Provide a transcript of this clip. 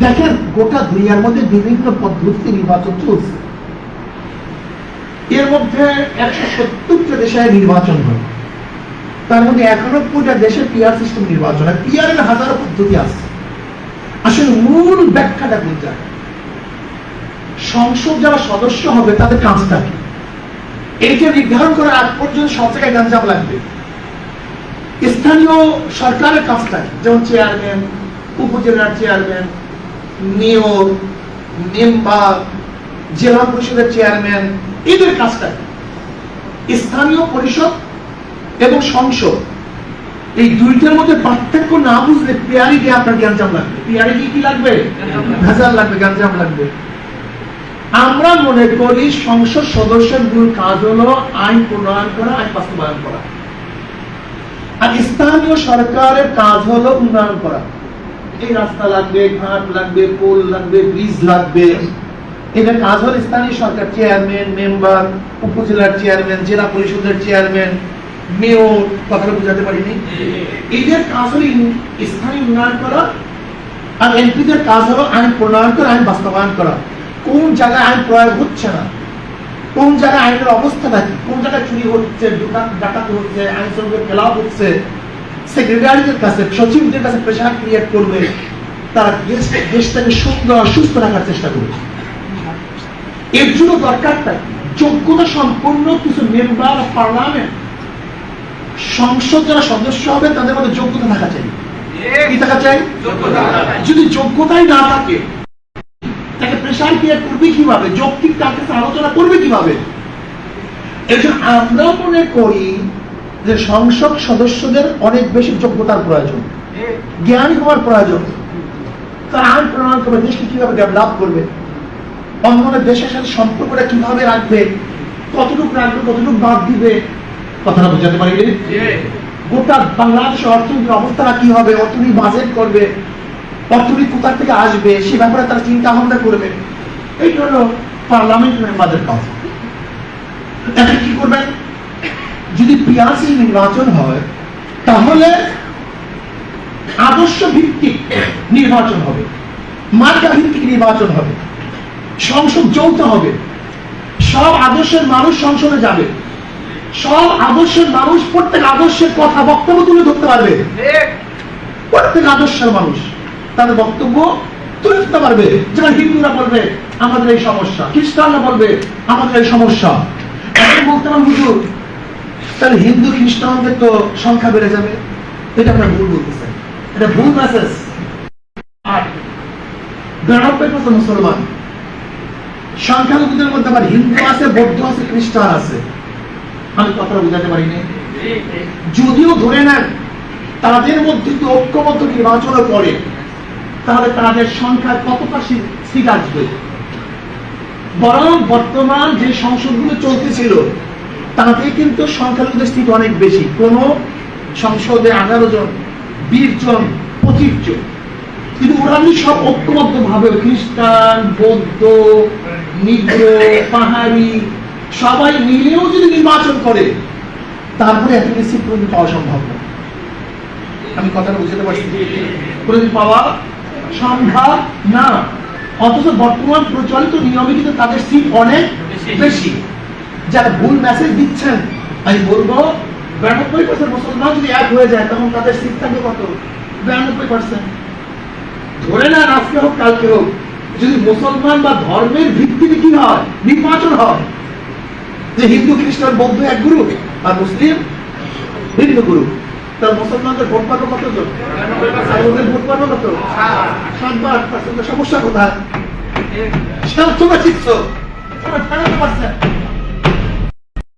দেখেন, গোটা দুনিয়ার মধ্যে বিভিন্ন পদ্ধতিতে নির্বাচন চলছে। এর মধ্যে একশো সত্তরটা দেশে নির্বাচন হয়। তার মধ্যে একানব্বইটা দেশে পিআর সিস্টেম নির্বাচন হয়। পিআর এর হাজারো পদ্ধতি আছে। আসলে মূল ব্যাখ্যাটা কোন জায়গায় সংসদ যারা সদস্য হবে, তাদের কাজটা কি? এইটা নির্ধারণ করার আগ পর্যন্ত সব জায়গায় গাঞ্জাম লাগবে। স্থানীয় সরকারের কাজটা কি? যেমন চেয়ারম্যান উপজেলার চেয়ারম্যান মেয়র, মেম্বার, জেলা পরিষদের চেয়ারম্যান, এদের কাজটা স্থানীয় পরিষদ এবং সংসদ, এই দুইটার মধ্যে পার্থক্য না বুঝলে পিয়ারি দিয়ে আপনার গ্যাঞ্জাম লাগবে। পিয়ারি দিয়ে কি লাগবে? ভেজাল লাগবে, গ্যাঞ্জাম লাগবে। আমরা মনে করি সংসদ সদস্যের মূল কাজ হলো আইন প্রণয়ন করা, আইন বাস্তবায়ন করা। আর স্থানীয় সরকারের কাজ হলো উন্নয়ন করা। এই রাস্তা লাগবে, ঘাট লাগবে, পোল লাগবে, ব্রিজ লাগবে। এটার কাজ হলো স্থানীয় সরকার চেয়ারম্যান, মেম্বার, উপজেলার চেয়ারম্যান, জেলা পরিষদের চেয়ারম্যান, মেয়র, কথাটা বুঝাতে পারিনি। এদের কাজ হলো স্থানীয় উন্নয়ন করা আর এমপিদের কাজ হলো আইন প্রণয়ন করা, আইন বাস্তবায়ন করা। কোন জায়গায় আইন প্রয়োগ হচ্ছে না? কোন জায়গায় আইনের অবস্থা নাকি? কোন জায়গায় চুরি হচ্ছে ডাকা- ডাকাতি হচ্ছে আইন সঙ্গে খেলাও হচ্ছে? সেক্রেটারিদের কাছে সচিবদের কাছে প্রেশার ক্রিয়েট করবে তারা দেশ- দেশটাকে সুন্দর সুস্থ রাখার চেষ্টা করবে। এর জন্য দরকারটা যোগ্যতা সম্পন্ন কিছু মেম্বার অফ পার্লামেন্ট সংসদ যারা সদস্য হবে তাদের মধ্যে যোগ্যতা থাকা চাই। কি থাকা চাই? যদি যোগ্যতাই না থাকে তাকে প্রেশার ক্রিয়েট করবে কীভাবে? যৌক্তিক তার কাছে আলোচনা করবে কীভাবে? এই জন্য আমরা মনে করি যে সংসদ সদস্যদের অনেক বেশি যোগ্যতার প্রয়োজন। জ্ঞানী হওয়ার প্রয়োজন। তারা আইন প্রণয়ন করবে দেশকে কীভাবে ডেভেলপ করবে। অন্য দেশের সাথে সম্পর্কটা কীভাবে রাখবে, কতটুকু রাখবে, কতটুকু বাদ দিবে। কথাটা বোঝাতে পারিনি গোটা বাংলাদেশের অর্থনীতির অবস্থাটা কি হবে, অর্থনীতি বাজেট করবে, অর্থনীতি কোথা থেকে আসবে, সে ব্যাপারে তারা চিন্তা ভাবনা করবে। এই হলো পার্লামেন্ট মেম্বারদের কাজ এখন কি করবেন? যদি পিয়াসি নির্বাচন হয়, তাহলে আদর্শ ভিত্তিক নির্বাচন হবে, মার্কা ভিত্তিক নির্বাচন হবে, সংসদ যৌথ হবে, সব আদর্শের মানুষ সংসদে যাবে, সব আদর্শের মানুষ প্রত্যেক আদর্শের কথা বক্তব্য তুলে ধরতে পারবে। প্রত্যেক আদর্শের মানুষ তাদের বক্তব্য তুলে ধরতে পারবে, যেমন হিন্দুরা বলবে, আমাদের এই সমস্যা, খ্রিস্টানরা বলবে, আমাদের এই সমস্যা। বলতে হুজুর তাহলে হিন্দু, খ্রিস্টানদের তো সংখ্যা বেড়ে যাবে। এটা আপনার ভুল বলতেছেন এটা ভুল মেসেজ আর বিরানব্বই পার্সেন্ট মুসলমান, সংখ্যালঘুদের মধ্যে আবার হিন্দু আছে, বৌদ্ধ আছে, খ্রিস্টান আছে। আমি কথাটা বুঝাতে পারিনি। যদিও ধরে নেন, তাদের মধ্যে তো ঐক্যবদ্ধ নির্বাচন করে তাহলে তাদের সংখ্যা কতটা সিট আসবে? বরং বর্তমান যে সংসদগুলো চলতেছিল তাতে কিন্তু সংখ্যালঘুদের সিট অনেক বেশি। কোন সংসদে আঠারো জন, বিশ জন, পঁচিশ জন। কিন্তু ওরা সব ঐক্যবদ্ধ ভাবে খ্রিস্টান, বৌদ্ধ, নিগ্র, পাহাড়ি, সবাই মিলেও যদি নির্বাচন করে, তারপরে এত বেশি কোনদিন পাওয়া সম্ভব না। আমি কথাটা বুঝতে পারছি। কোনদিন পাওয়া সম্ভব না। অথচ বর্তমান প্রচলিত নিয়মে কিন্তু তাদের সিট অনেক বেশি। যারা ভুল মেসেজ দিচ্ছেন, আমি বলব, বিরানব্বই পার্সেন্ট মুসলমান যদি এক হয়ে যায়, তখন তাদের সিট থাকবে কত? বিরানব্বই পার্সেন্ট ধরে না আজকে হোক, কালকে হোক, যদি মুসলমান বা ধর্মের ভিত্তিতে কি হয়? নির্বাচন হয়। যে হিন্দু, খ্রিস্টান, বৌদ্ধ এক গুরু আর মুসলিম ভিন্ন গুরু তার মুসলমানদের ভোট পাবো কত জন ওদের ভোট পাবো কত? সাত বা আট পার্সেন্ট সমস্যা কোথায়? সেটা তোমরা শিখছো তোমরা ঠেকাতে পারছেন